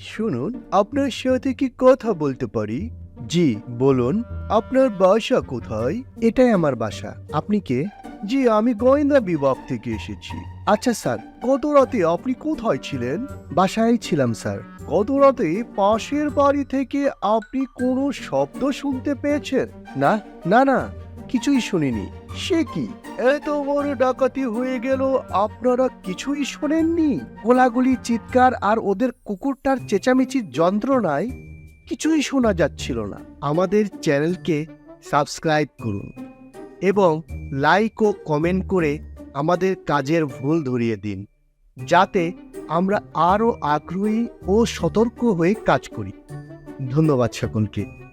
শুনুন, আপনার সাথে কি কথা বলতে পারি? জি, বলুন, আপনার বাসা কোথায়? এটাই আমার বাসা। আপনি কে? জি, আমি গোয়েন্দা বিভাগ থেকে এসেছি। আচ্ছা স্যার, গত রাতে আপনি কোথায় ছিলেন? বাসায় ছিলাম স্যার। গত রাতে পাশের বাড়ি থেকে আপনি কোনো শব্দ শুনতে পেয়েছেন? না না না। কিছুই শুনিনি। সে কি? এত বড় ডাকাতি হয়ে গেল, আপনারা কিছুই শোনেননি? গোলাগুলি চিৎকার আর ওদের কুকুরটার চেঁচামেচির যন্ত্রণায় কিছুই শোনা যাচ্ছিল না। আমাদের চ্যানেলকে সাবস্ক্রাইব করুন এবং লাইক ও কমেন্ট করে আমাদের কাজের ভুল ধরিয়ে দিন, যাতে আমরা আরও আগ্রহী ও সতর্ক হয়ে কাজ করি। ধন্যবাদ সকলকে।